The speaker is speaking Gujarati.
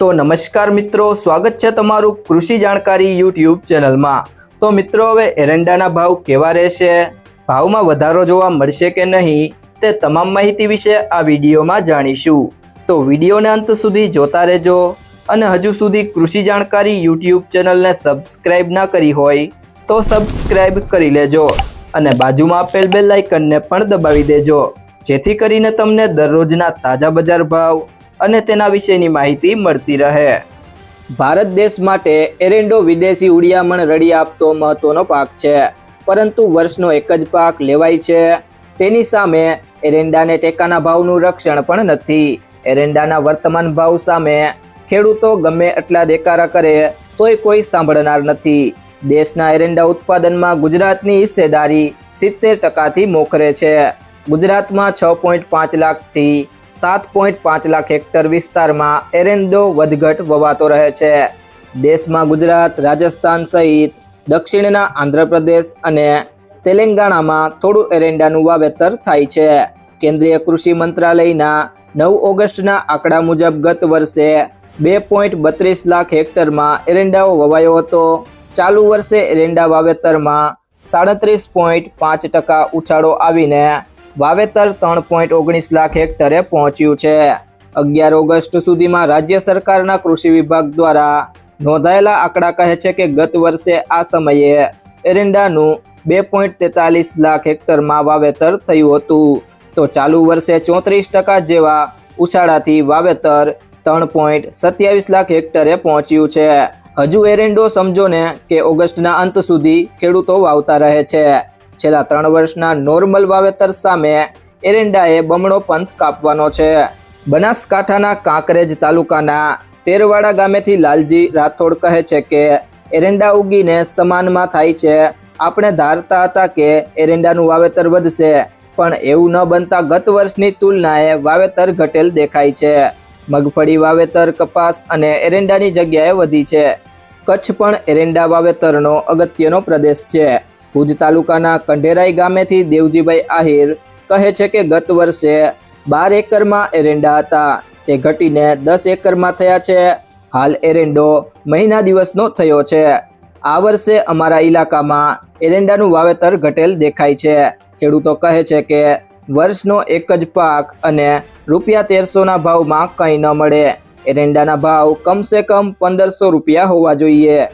તો નમસ્કાર મિત્રો, સ્વાગત છે તમારું કૃષિ જાણકારી યુટ્યુબ ચેનલમાં. તો મિત્રો, હવે એરંડાના ભાવ કેવા રહેશે? ભાવમાં વધારો જોવા મળશે કે નહીં? તે તમામ માહિતી વિશે આ વિડીયોમાં જાણીશું. તો વિડીયોને અંત સુધી જોતા રહેજો અને હજુ સુધી કૃષિ જાણકારી યુટ્યુબ ચેનલને સબસ્ક્રાઇબ ના કરી હોય તો સબસ્ક્રાઇબ કરી લેજો અને બાજુમાં આપેલ બેલ આઇકનને પણ દબાવી દેજો. જેથી કરીને તમને દરરોજના તાજા બજાર ભાવ અને તેના વિશેની માહિતી મળતી રહે. ભારત દેશ માટે એરંડો વિદેશી ઉડિયામણ રડી આપતો મહત્વનો પાક છે, પરંતુ વર્ષનો એક જ પાક લેવાય છે. તેની સામે એરંડાને ટેકાના ભાવનું રક્ષણ પણ નથી. એરંડાના વર્તમાન ભાવ સામે ખેડૂતો ગમે એટલા દેકારા કરે, તોય કોઈ સાંભળનાર નથી. દેશના એરંડા ઉત્પાદનમાં ગુજરાતની હિસ્સેદારી સિત્તેર ટકાથી મોખરે છે. ગુજરાતમાં છ પોઈન્ટ પાંચ લાખથી સાત પોઈન્ટ પાંચ લાખ હેક્ટર વિસ્તારમાં એરેન્ડો વધઘટ વવાતો રહે છે. દેશમાં ગુજરાત, રાજસ્થાન સહિત દક્ષિણના આંધ્રપ્રદેશ અને તેલંગાણામાં થોડું એરંડાનું વાવેતર થાય છે. કેન્દ્રીય કૃષિ મંત્રાલયના નવ ઓગસ્ટના આંકડા મુજબ ગત વર્ષે બે પોઈન્ટ બત્રીસ લાખ હેક્ટરમાં એરંડાઓ વવાયો હતો. ચાલુ વર્ષે એરેન્ડા વાવેતરમાં સાડત્રીસ પોઈન્ટ પાંચ ટકા ઉછાળો આવીને વાવેતર ત્રણ પોઈન્ટ ઓગણીસ લાખ હેક્ટરે પહોંચ્યું છે. અગિયાર ઓગસ્ટ સુધીમાં રાજ્ય સરકારના કૃષિ વિભાગ દ્વારા નોંધાયેલા આંકડા કહે છે કે ગત વર્ષે આ સમયે એરંડાનું બે પોઈન્ટ તેતાલીસ લાખ હેક્ટરમાં વાવેતર થયું હતું. તો ચાલુ વર્ષે ચોત્રીસ ટકા જેવા ઉછાળાથી વાવેતર ત્રણ પોઈન્ટ સત્યાવીસ લાખ હેક્ટરે પહોંચ્યું છે. હજુ એરંડો સમજો ને કે ઓગસ્ટના અંત સુધી ખેડૂતો વાવતા રહે છે. છેલ્લા ત્રણ વર્ષના નોર્મલ વાવેતર સામે એરંડાએ બમણો પંથ કાપવાનો છે. બનાસકાંઠાના કાંકરેજ તાલુકાના તેરવાડા ગામેથી લાલજી રાઠોડ કહે છે કે, એરંડા ઉગીને સમાનમાં થાય છે. આપણે ધારતા હતા કે એરંડાનું વાવેતર વધશે, પણ એવું ન બનતા ગત વર્ષની તુલનાએ વાવેતર ઘટેલ દેખાય છે. મગફળી વાવેતર, કપાસ અને એરંડાની જગ્યાએ વધી છે. કચ્છ પણ એરંડા વાવેતરનો અગત્યનો પ્રદેશ છે. ભુજ તાલુકાના કંઢેરાઈ ગામેથી દેવજીભાઈ આહિર કહે છે કે ગત વર્ષે બાર એકરમાં એરંડા હતા. તે ઘટીને દસ એકરમાં થયા છે. હાલ એરંડો મહિના દિવસનો થયો છે. આ વર્ષે અમારા ઇલાકામાં એરંડાનું વાવેતર ઘટેલ દેખાય છે. ખેડૂતો કહે છે કે વર્ષનો એક જ પાક અને રૂપિયા તેરસોના ભાવમાં કંઈ ન મળે. એરંડાના ભાવ કમસે કમ પંદરસો રૂપિયા હોવા જોઈએ.